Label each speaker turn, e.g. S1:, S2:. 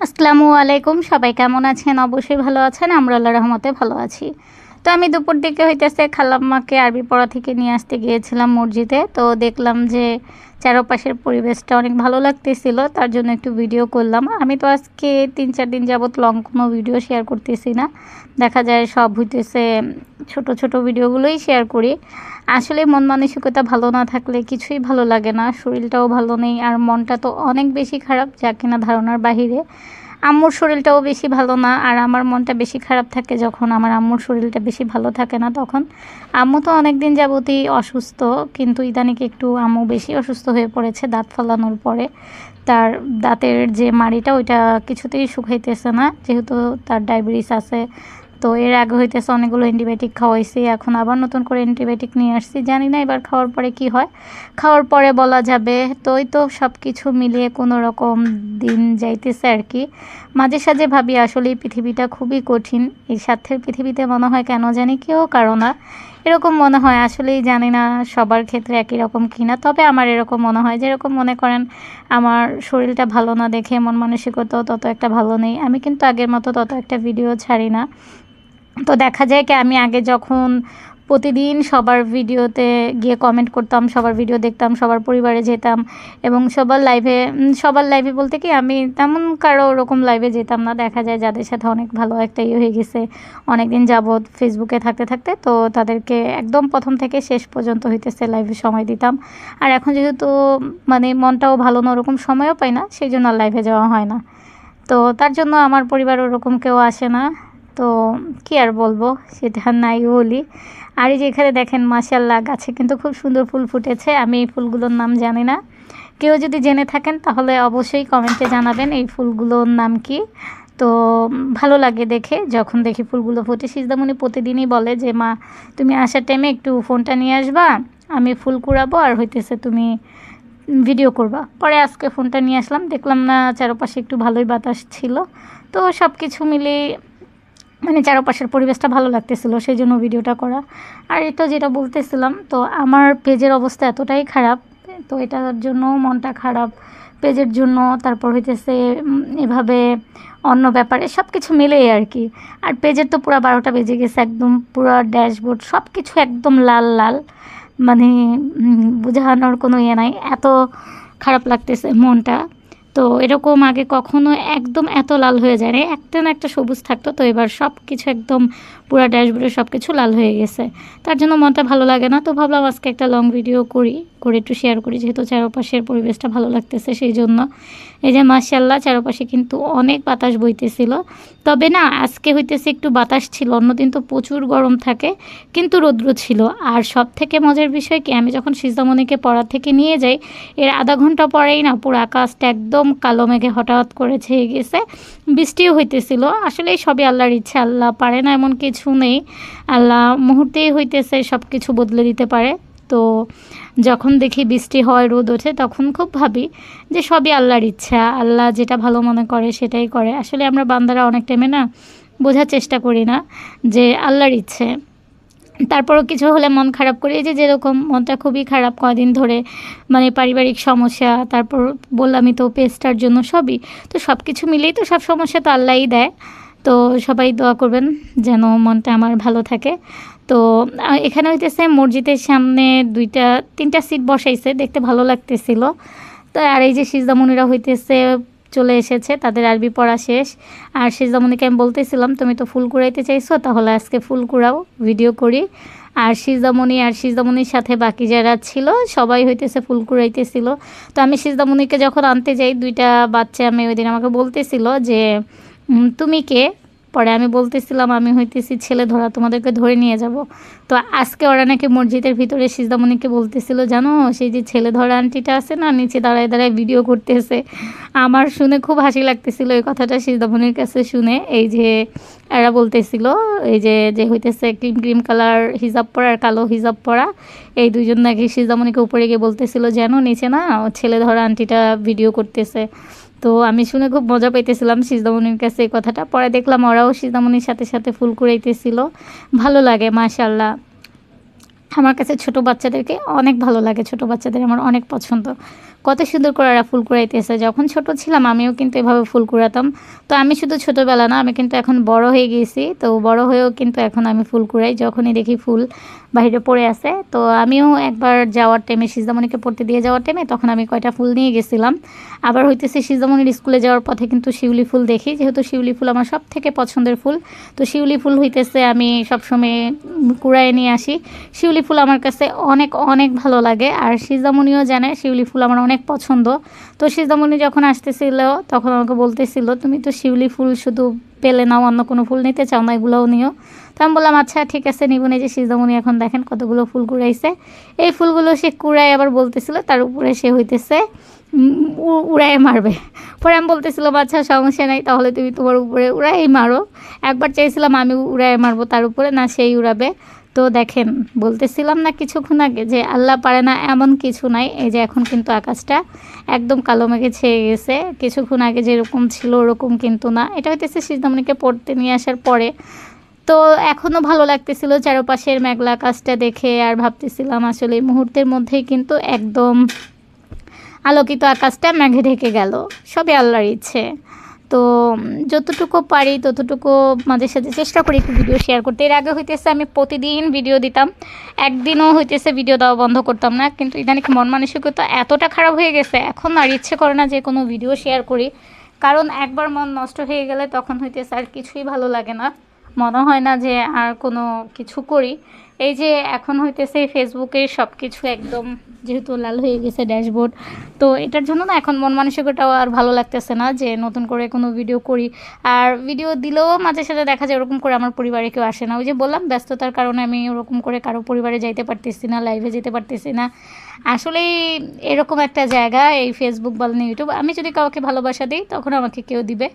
S1: আসসালামু আলাইকুম সবাই কেমন আছেন? অবশ্যই ভালো আছেন আমরা আল্লাহ রহমতে ভালো আছি। তো আমি দুপুর দিকে হইতেছে খালাম্মাকে আরবি পড়া থেকে নিয়ে আসতে গিয়েছিলাম মসজিদে। তো দেখলাম যে চারপাশের পরিবেশটা অনেক ভালো লাগতেছিল, তার জন্য একটু ভিডিও করলাম। আমি তো আজকে তিন চার দিন যাবত লং কোনো ভিডিও শেয়ার করতেছি না। দেখা যায় সব হইতেছে ছোট ছোট ভিডিওগুলোই শেয়ার করি। আসলে মন মানসিকতা ভালো না থাকলে কিছুই ভালো লাগে না, শরীরটাও ভালো নেই, আর মনটা তো অনেক বেশি খারাপ, যা কিনা ধারণার বাহিরে। আম্মুর শরীরটাও বেশি ভালো না, আর আমার মনটা বেশি খারাপ থাকে যখন আমার আম্মুর শরীরটা বেশি ভালো থাকে না তখন। আম্মু তো অনেক দিন যাবতই অসুস্থ, কিন্তু ইদানিকে একটু আম্মু বেশি অসুস্থ হয়ে পড়েছে দাঁত ফালানোর পরে। তার দাঁতের যে মাড়িটা, ওইটা কিছুতেই শুকাইতেছে না, যেহেতু তার ডায়াবেটিস আছে তো এর আগে হইতেছে অনেকগুলো অ্যান্টিবায়োটিক খাওয়াইছি, এখন আবার নতুন করে অ্যান্টিবায়োটিক নিয়ে আসছি। জানি না এবার খাওয়ার পরে কি হয়। খাওয়ার পরে বলা যাবে, তো ওই তো সব কিছু মিলিয়ে কোনো রকম দিন যাইতেছে আর কি। মাঝে সাঝে ভাবি আসলে পৃথিবীটা খুবই কঠিন, এই স্বার্থের পৃথিবীতে মনে হয় কেন জানি কেউ কারও না। এরকম মনে হয়, আসলেই জানি না সবার ক্ষেত্রে একই রকম কিনা তবে আমার এরকম মনে হয়। যেরকম মনে করেন, আমার শরীরটা ভালো না দেখে, মন মানসিকতাও তত একটা ভালো নেই। আমি কিন্তু আগের মতো তত একটা ভিডিও ছাড়ি না। তো দেখা যায় কি, আমি আগে যখন প্রতিদিন সবার ভিডিওতে গিয়ে কমেন্ট করতাম, সবার ভিডিও দেখতাম, সবার পরিবারে যেতাম এবং সবার লাইভে সবার লাইভে বলতে কি, আমি তেমন কারও ওরকম লাইভে যেতাম না। দেখা যায় যাদের সাথে অনেক ভালো একটা ইয়ে হয়ে গেছে অনেক দিন যাবৎ ফেসবুকে থাকতে থাকতে, তো তাদেরকে একদম প্রথম থেকে শেষ পর্যন্ত হইতেছে লাইভে সময় দিতাম। আর এখন যেহেতু মানে মনটাও ভালো না, ওরকম সময়ও পাই না, সেই জন্য লাইভে যাওয়া হয় না। তো তার জন্য আমার পরিবার ওরকম কেউ আসে না। তো কি আর বলব, সেটা নাই বলি। আর এই যে এখানে দেখেন মাসাল্লাহ গাছে কিন্তু খুব সুন্দর ফুল ফুটেছে। আমি এই ফুলগুলোর নাম জানি না। কেউ যদি জেনে থাকেন, তাহলে অবশ্যই কমেন্টে জানাবেন এই ফুলগুলোর নাম কি। তো ভালো লাগে দেখে, যখন দেখি ফুলগুলো ফুটে। সিজদামণি প্রতিদিনই বলে যে, মা, তুমি আসার টাইমে একটু ফোনটা নিয়ে আসবা, আমি ফুল কুড়াবো আর হইতেছে তুমি ভিডিও করবা। পরে আজকে ফোনটা নিয়ে আসলাম, দেখলাম না, চারপাশে একটু ভালোই বাতাস ছিল। তো সব কিছু মিলে মানে চারপাশের পরিবেশটা ভালো লাগতেছিল সেই জন্য ভিডিওটা করা। আর এটা যেটা বলতেছিলাম, তো আমার পেজের অবস্থা এতটাই খারাপ, তো এটার জন্য মনটা খারাপ। পেজের জন্য, তারপর হইতেছে এভাবে অন্য ব্যাপারে সব কিছু মিলেই আর কি। আর পেজের তো পুরো বারোটা বেজে গেছে, একদম পুরো ড্যাশবোর্ড সব কিছু একদম লাল লাল। মানে বোঝানোর কোনো ইয়ে নাই, এত খারাপ লাগতেছে মনটা। তো এরকম আগে কখনো একদম এত লাল হয়ে যায় না, একটা না একটা সবুজ থাকতো। তো এবার সব কিছু একদম পুরো ড্যাশবোর্ডে সব কিছু লাল হয়ে গেছে। তার জন্য মনটা ভালো লাগে না, তো ভাবলাম আজকে একটা লং ভিডিও করি, করে একটু শেয়ার করি, যেহেতু চারপাশের পরিবেশটা ভালো লাগতেছে সেই জন্য। এই যে মার্শাল্লাহ চারপাশে কিন্তু অনেক বাতাস বইতেছিল। তবে না, আজকে হইতেছে একটু বাতাস ছিল, অন্যদিন তো প্রচুর গরম থাকে, কিন্তু রৌদ্র ছিল। আর সব থেকে মজার বিষয় কি, আমি যখন সিজামণিকে পড়া থেকে নিয়ে যাই, এর আধা ঘণ্টা পরেই না পুরো আকাশটা একদম কালো মেঘে হঠাৎ করে ছেয়ে গেছে, বৃষ্টিও হইতেছিল। আসলে সবই আল্লাহর ইচ্ছা, আল্লাহ পারে না এমন কিছু। নেই। আল্লাহ মুহূর্তেই হইতেছে সব কিছু বদলে দিতে পারে। তো যখন দেখি বৃষ্টি হয়, রোদ ওঠে, তখন খুব ভাবি যে সবই আল্লাহর ইচ্ছা। আল্লাহ যেটা ভালো মনে করে সেটাই করে। আসলে আমরা বান্দারা অনেক টাইমে না বোঝার চেষ্টা করি না যে আল্লাহর ইচ্ছে। তারপরও কিছু হলে মন খারাপ করি। এই যে যেরকম মনটা খুবই খারাপ কদিন ধরে মানে পারিবারিক সমস্যা, তারপর বললামই তো পেস্টার জন্য সবই। তো সব কিছু মিলেই তো সব সমস্যা তো আল্লাহই দেয়। তো সবাই দোয়া করবেন যেন মনটা আমার ভালো থাকে। তো এখানে হইতেছে মসজিদের সামনে দুইটা, তিনটা সিট বসাইছে, দেখতে ভালো লাগতেছিল। তো, আর এই যে সিজদামণিরা হইতেছে, চলে এসেছে, তাদের আরবি পড়া শেষ। আর সিজদামণিকে আমি বলতেছিলাম, তুমি তো ফুল কুড়াইতে চাইছো, তাহলে আজকে ফুল কুড়াও ভিডিও করি। আর সিজদামণি আর সিজদামণির সাথে বাকি যারা ছিল, সবাই হইতেছে ফুল কুড়াইতেছিল। তো আমি সিজদামণিকে যখন আনতে যাই, দুইটা বাচ্চা আমি ওই দিন আমাকে বলতেছিল যে তুমি কে? পরে আমি বলতেছিলাম, আমি হইতেছি ছেলে ধরা, তোমাদেরকে ধরে নিয়ে যাব। তো আজকে ওরা নাকি মসজিদের ভিতরে সিজদামণিকে বলতেছিল, জানো, সেই যে ছেলে ধরা আন্টিটা আছে না, নিচে দাঁড়ায় দাঁড়ায় ভিডিও করতেছে। আমার শুনে খুব হাসি লাগতেছিল, এই কথাটা সিজদামণির কাছে শুনে। এই যে এরা বলতেছিল, এই যে যে হইতেছে ক্রিম ক্রিম কালার হিজাব পরা আর কালো হিজাব পরা, এই দুজন নাকি সিজদামণিকে উপরে গিয়ে বলতেছিল যেন নিচে না, ছেলে ধরা আন্টিটা ভিডিও করতেছে। তো আমি শুনে খুব মজা পাইতেছিলাম সিজদামণির কাছে এই কথাটা। পরে দেখলাম ওরাও সিজদামণির সাথে সাথে ফুল কুড়াইতেছিল। ভালো লাগে মাশাল্লাহ আমার কাছে ছোট বাচ্চাদেরকে অনেক ভালো লাগে, ছোট বাচ্চাদের আমার অনেক পছন্দ। কত সুন্দর করে ওরা ফুল কুড়াইতেছে। যখন ছোট ছিলাম আমিও কিন্তু এভাবে ফুল কুড়াতাম। তো আমি শুধু ছোটোবেলা না, আমি কিন্তু এখন বড় হয়ে গেছি তো বড় হয়েও কিন্তু এখন আমি ফুল কুড়াই, যখনই দেখি ফুল বাইরে পড়ে আছে। তো আমিও একবার যাওয়ার টাইমে সিজামণিকে পড়তে দিয়ে যাওয়ার টাইমে তখন আমি কয়টা ফুল নিয়ে গেছিলাম। আবার হইতেছে সিজামণির স্কুলে যাওয়ার পথে কিন্তু শিউলি ফুল দেখি, যেহেতু শিউলি ফুল আমার সব থেকে পছন্দের ফুল। তো শিউলি ফুল হইতেছে আমি সবসময় কুড়ায় নিয়ে আসি। শিউলি ফুল আমার কাছে অনেক অনেক ভালো লাগে। আর সিজামণিও জানে, শিউলি ফুল আমার অনেক পছন্দ। তো সিজামণি যখন আসতেছিল, তখন আমাকে বলতেছিল, তুমি তো শিউলি ফুল শুধু পেলে নাও, অন্য কোনো ফুল নিতে চাও না, এগুলোও নিও। তো আমি বললাম আচ্ছা ঠিক আছে, নিব না যে সিজামণি এখন দেখেন কতগুলো ফুল কুড়াইছে। এই ফুলগুলো সে কুড়ায় আবার বলতেছিল, তার উপরে সে হইতেছে উড়ায় মারবে। পরে আমি বলতেছিলাম আচ্ছা সমস্যা নাই, তাহলে তুমি তোমার উপরে উড়াই মারো। একবার চাইছিলাম আমি উড়ায় মারবো তার উপরে, না, সেই উড়াবে। তো দেখেন, বলতেছিলাম না কিছুক্ষণ আগে যে আল্লাহ পারে না এমন কিছু নাই, এই যে এখন কিন্তু আকাশটা একদম কালো মেঘে ছেয়ে গেছে। কিছুক্ষণ আগে যেরকম ছিল ওরকম কিন্তু না। এটা হইতেছে সিদ্ধামণিকে পড়তে নিয়ে আসার পরে। তো এখনও ভালো লাগতেছিল চারপাশের মেঘলা আকাশটা দেখে আর ভাবতেছিলাম আসলে এই মুহূর্তের মধ্যেই কিন্তু একদম আলোকিত আকাশটা মেঘে ঢেকে গেল। সবই আল্লাহর ইচ্ছে। তো যতটুকু পারি ততটুকু মাঝে সাথে চেষ্টা করি একটু ভিডিও শেয়ার করতে। এর আগে হইতেছে আমি প্রতিদিন ভিডিও দিতাম। একদিনও হইতেছে ভিডিও দেওয়া বন্ধ করতাম না। কিন্তু ইদানিক মন মানসিকতা এতটা খারাপ হয়ে গেছে, এখন আর ইচ্ছে করে না যে কোনো ভিডিও শেয়ার করি। কারণ একবার মন নষ্ট হয়ে গেলে তখন হইতেছে আর কিছুই ভালো লাগে না। মনে হয় না যে আর কোনো কিছু করি। এই যে এখন হইতেছে ফেসবুকে সব কিছু একদম যেহেতু লাল হয়ে গেছে ড্যাশবোর্ড, তো এটার জন্য না এখন মন মানসিকতাও আর ভালো লাগতেছে না যে নতুন করে কোনো ভিডিও করি। আর ভিডিও দিলেও মাঝে সাঝে দেখা যায় ওরকম করে আমার পরিবারে কেউ আসে না। ওই যে বললাম, ব্যস্ততার কারণে আমি ওরকম করে কারও পরিবারে যাইতে পারতেছি না লাইভে যেতে পারতেছি না। আসলেই এরকম একটা জায়গা, এই ফেসবুক বলেন ইউটিউব আমি যদি কাউকে ভালোবাসা দিই তখন আমাকে কেউ দিবে।